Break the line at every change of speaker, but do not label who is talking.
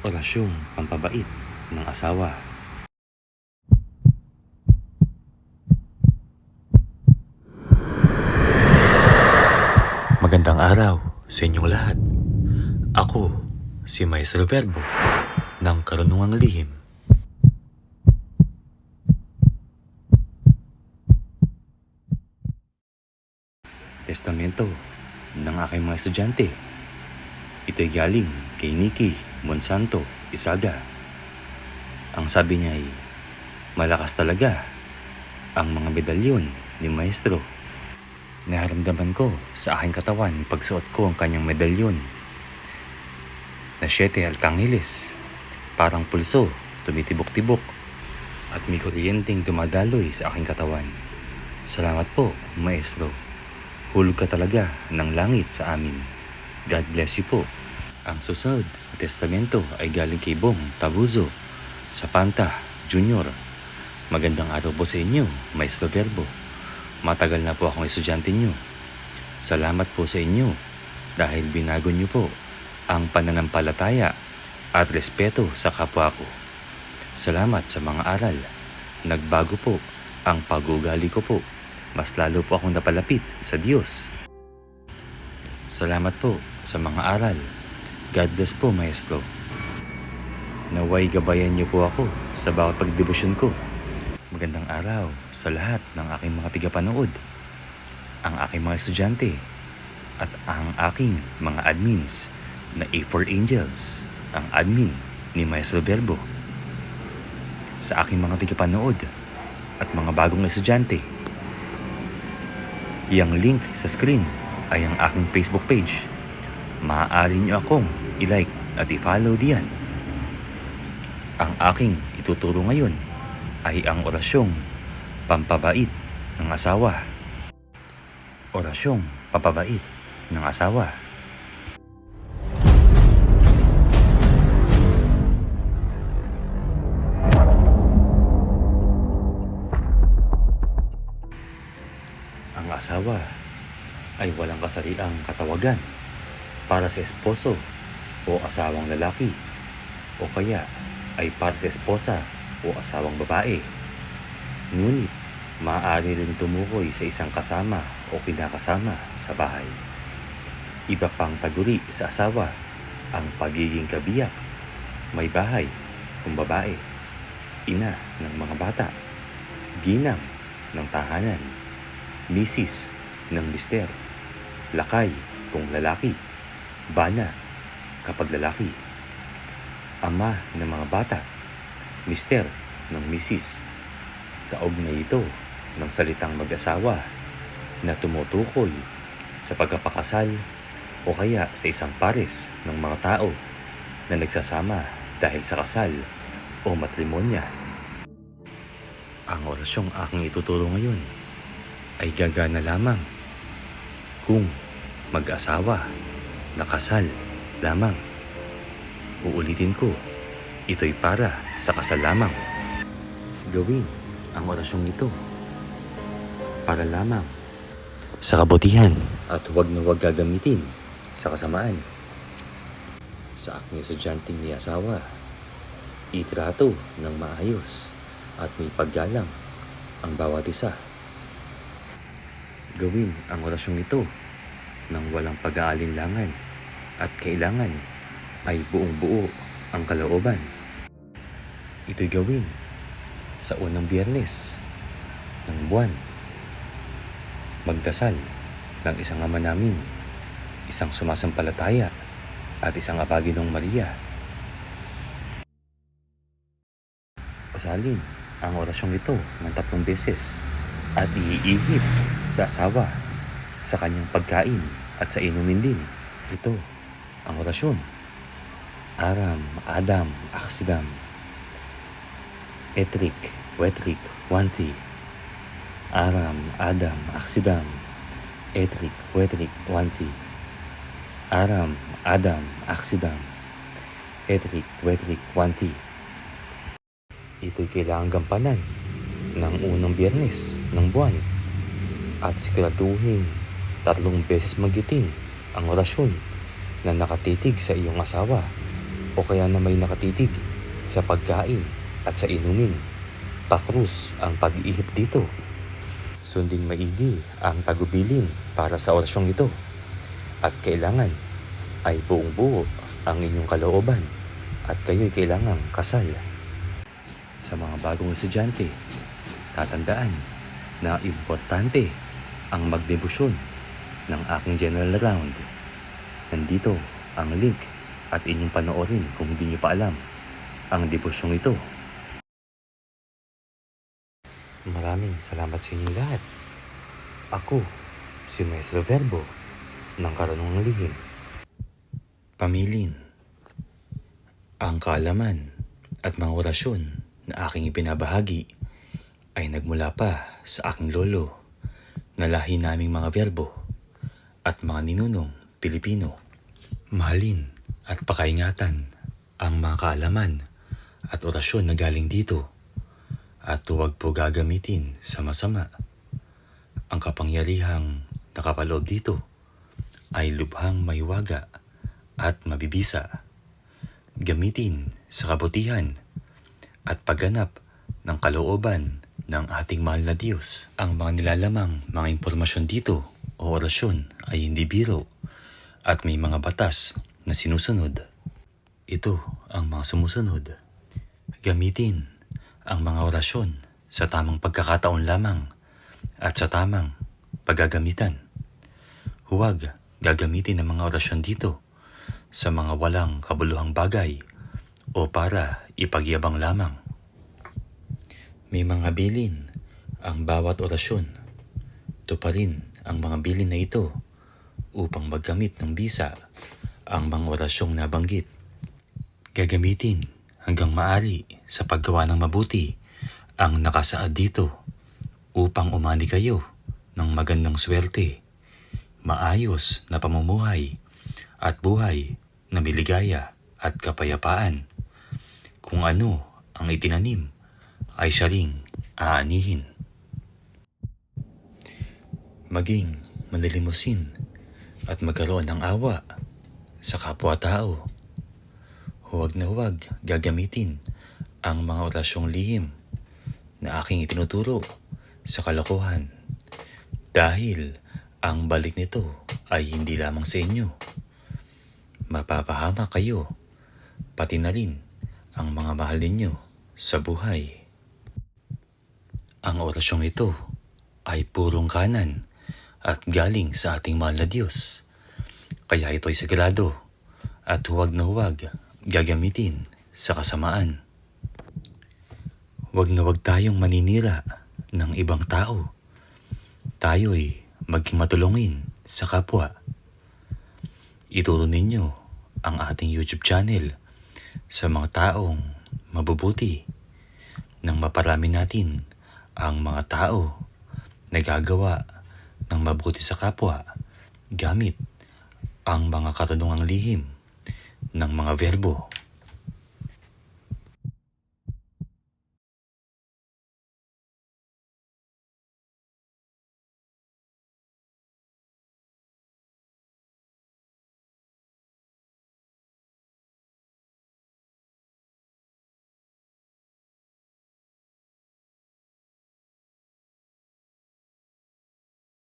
Orasyong pampabait ng asawa. Magandang araw sa inyong lahat. Ako, si Maestro Verbo ng Karunungang Lihim. Testamento ng aking mga estudyante. Ito'y galing kay Nikki Monsanto Isaga. Ang sabi niya ay, malakas talaga ang mga medalyon ni Maestro. Naramdaman ko sa aking katawan pagsuot ko ang kanyang medalyon. Na siyete alkangeles, parang pulso, tumitibok-tibok, at may kuryenteng dumadaloy sa aking katawan. Salamat po, Maestro. Hulog ka talaga ng langit sa amin. God bless you po. Ang susunod na testamento ay galing kay Bong Tabuzo sa Panta Junior. Magandang araw po sa inyo, Maestro Verbo. Matagal na po akong estudyante nyo. Salamat po sa inyo dahil binago nyo po ang pananampalataya at respeto sa kapwa ko. Salamat sa mga aral. Nagbago po ang pag-ugali ko po. Mas lalo po akong napalapit sa Diyos. Salamat po sa mga aral. God bless po, Maestro. Naway gabayan niyo po ako sa bawat pagdebosyon ko. Magandang araw sa lahat ng aking mga tigapanood, ang aking mga estudyante, at ang aking mga admins na A4 Angels, ang admin ni Maestro Verbo. Sa aking mga tigapanood at mga bagong estudyante, Yang link sa screen ay ang aking Facebook page. Maaari niyo akong i-like at i-follow diyan. Ang aking ituturo ngayon ay ang orasyong pampabait ng asawa. Orasyong papabait ng asawa. Ang asawa ay walang kasariang katawagan para sa esposo o asawang lalaki o kaya ay para sa esposa o asawang babae. Ngunit maaari rin tumukoy sa isang kasama o kinakasama sa bahay. Iba pang taguri sa asawa ang pagiging kabiyak, may bahay kung babae, ina ng mga bata, ginang ng tahanan, misis ng mister, lakay kung lalaki, bana kapag lalaki, ama ng mga bata, mister ng misis. Kaugnay ito ng salitang mag-asawa na tumutukoy sa pagkapakasal o kaya sa isang pares ng mga tao na nagsasama dahil sa kasal o matrimonya. Ang orasyong aking ituturo ngayon ay gagana lamang kung mag-asawa, nakasal lamang. Uulitin ko, ito'y para sa kasal lamang. Gawin ang orasyong ito para lamang sa kabutihan at huwag na huwag gagamitin sa kasamaan. Sa aking estudyanteng ni asawa, itrato ng maayos at may paggalang ang bawat isa. Gawin ang orasyong ito nang walang pag-aalinlangan at kailangan ay buong buo ang kalooban. Ito'y gawin sa unang biyernes ng buwan. Magdasal ng isang ama namin, isang sumasampalataya at isang abaginong Maria. Pasalin ang orasyong ito ng tatlong beses at iihip sa asawa sa kanyang pagkain at sa inumin din. Ito ang orasyon. Aram, Adam, Aksidam, Etrik, Wetrik, Wanti. Aram, Adam, Aksidam, Etrik, Wetrik, Wanti. Aram, Adam, Aksidam, Etrik, Wetrik, Wanti. Ito'y kailangang gampanan ng unang biyernes ng buwan at siguraduhin tatlong beses magiting ang orasyon na nakatitig sa iyong asawa o kaya na may nakatitig sa pagkain at sa inumin. Pakrus ang pag-iihip dito. Sunding maigi ang tagubilin para sa orasyong ito. At kailangan ay buong buo ang inyong kalooban at kayo'y kailangang kasal. Sa mga bagong estudyante, tatandaan na importante ang magdebusyon ng aking general round. Nandito ang link at inyong panoorin kung hindi niyo pa alam ang debusyong ito. Maraming salamat sa inyong lahat. Ako, si Maestro Verbo, ng Karunungang Lihim. Pamilin. Ang kaalaman at mga orasyon na aking ipinabahagi ay nagmula pa sa aking lolo na lahi naming mga verbo at mga ninunong Pilipino. Mahalin at pakaingatan ang mga kaalaman at orasyon na galing dito at huwag po gagamitin sa masama. Ang kapangyarihang nakapaloob dito ay lubhang maywaga at mabibisa. Gamitin sa kabutihan at pagganap ng kalooban ng ating mahal na Diyos. Ang mga nilalamang mga impormasyon dito o orasyon ay hindi biro at may mga batas na sinusunod. Ito ang mga sumusunod. Gamitin ang mga orasyon sa tamang pagkakataon lamang at sa tamang paggagamitan. Huwag gagamitin ang mga orasyon dito sa mga walang kabuluhang bagay o para ipagyabang lamang. May mga bilin ang bawat orasyon. Tuparin ang mga bilin na ito upang maggamit ng bisa ang mga orasyong nabanggit. Gagamitin hanggang maari sa paggawa ng mabuti ang nakasaad dito upang umani kayo ng magandang swerte, maayos na pamumuhay at buhay na miligaya at kapayapaan. Kung ano ang itinanim ay siya ring aanihin. Maging manilimusin at magkaroon ng awa sa kapwa-tao. Huwag na huwag gagamitin ang mga orasyong lihim na aking itinuturo sa kalokohan dahil ang balik nito ay hindi lamang sa inyo. Mapapahama kayo, pati na rin ang mga mahal ninyo sa buhay. Ang orasyong ito ay purong kanan at galing sa ating mahal na Diyos. Kaya ito'y sagrado at huwag na huwag gagamitin sa kasamaan. Huwag na huwag tayong maninira ng ibang tao. Tayo'y maging matulungin sa kapwa. Ituro ninyo ang ating YouTube channel sa mga taong mabubuti nang maparami natin ang mga tao na gagawa ng mabuti sa kapwa. Gamit ang mga karunungang lihim ng mga verbo